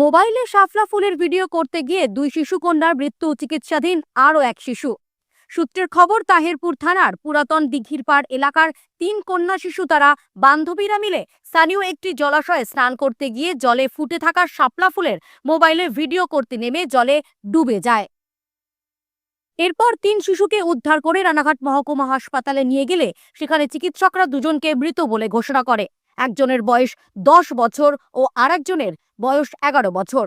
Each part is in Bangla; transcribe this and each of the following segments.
মোবাইলে শাপলা ফুলের ভিডিও করতে গিয়ে দুই শিশু কন্যার মৃত্যু, চিকিৎসাধীন আরও এক শিশু। সূত্রের খবর, তাহেরপুর থানার পুরাতন দিঘির পাড় এলাকার তিন কন্যা শিশু তারা বান্ধবীরা মিলে স্থানীয় একটি জলাশয়ে স্নান করতে গিয়ে জলে ফুটে থাকা শাপলা ফুলের মোবাইলে ভিডিও করতে নেমে জলে ডুবে যায়। এরপর তিন শিশুকে উদ্ধার করে রানাঘাট মহকুমা হাসপাতালে নিয়ে গেলে সেখানে চিকিৎসকরা দুজনকে মৃত বলে ঘোষণা করে। একজনের বয়স দশ বছর ও আরেকজনের বয়স এগারো বছর।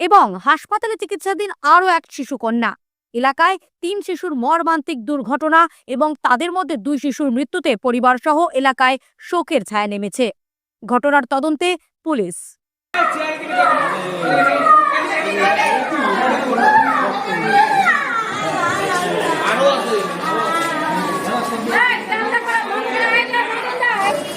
এবং হাসপাতালে চিকিৎসাধীন আরও এক শিশু কন্যা এলাকায় তিন শিশুর মর্মান্তিক দুর্ঘটনা এবং তাদের মধ্যে দুই শিশুর মৃত্যুতে পরিবারসহ এলাকায় শোকের ছায়া নেমেছে। ঘটনার তদন্তে পুলিশ।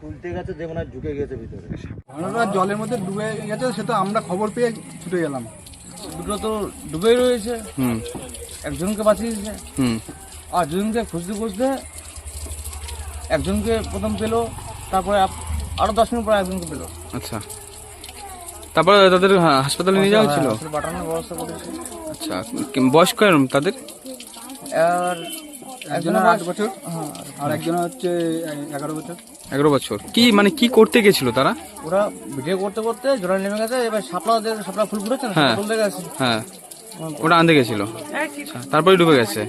তুলতে গেছে যে মনে হয় ঢুকে গেছে ভিতরে। ঘটনাটা জলের মধ্যে ডুবে গেছে সেটা আমরা খবর পেয়ে ছুটে গেলাম। দুটো তো ডুবেই রয়েছে। হুম। একজনকে বাঁচিয়েছে। হুম। আর দুজনকে খুঁজতে খুঁজতে একজনকে প্রথম পেল তারপরে আরও দশ মিনিট পরে একজনকে পেল। আচ্ছা। তারপরে তাদের হাসপাতালে নিয়ে যাওয়া হয়েছিল হ্যাঁ, পাঠানোর ব্যবস্থা করেছে। আচ্ছা কি- বয়স কয়রম তাদের? আর একজনের আট বছর। হ্যাঁ, আর একজনের হচ্ছে এগারো বছর। এগারো বছর। কি মানে কি করতে গেছিল তারা? ওরা ভিডিও করতে করতে জোড়া নেমে গেছে এবার ফুল না হ্যাঁ। গেছে। হ্যাঁ। ওটা আনতে গেছিল। আচ্ছা তারপরে ডুবে গেছে।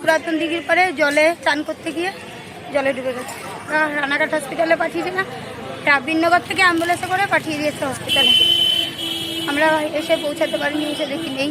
পুরাতন দিঘির পরে জলে চান করতে গিয়ে জলে ডুবে গেছে। রানাঘাট হসপিটালে পাঠিয়েছে না রাবিনগর থেকে অ্যাম্বুলেন্সে করে পাঠিয়ে দিয়েছে হসপিটালে আমরা এসে পৌঁছাতে পারিনি এসে দেখি নেই।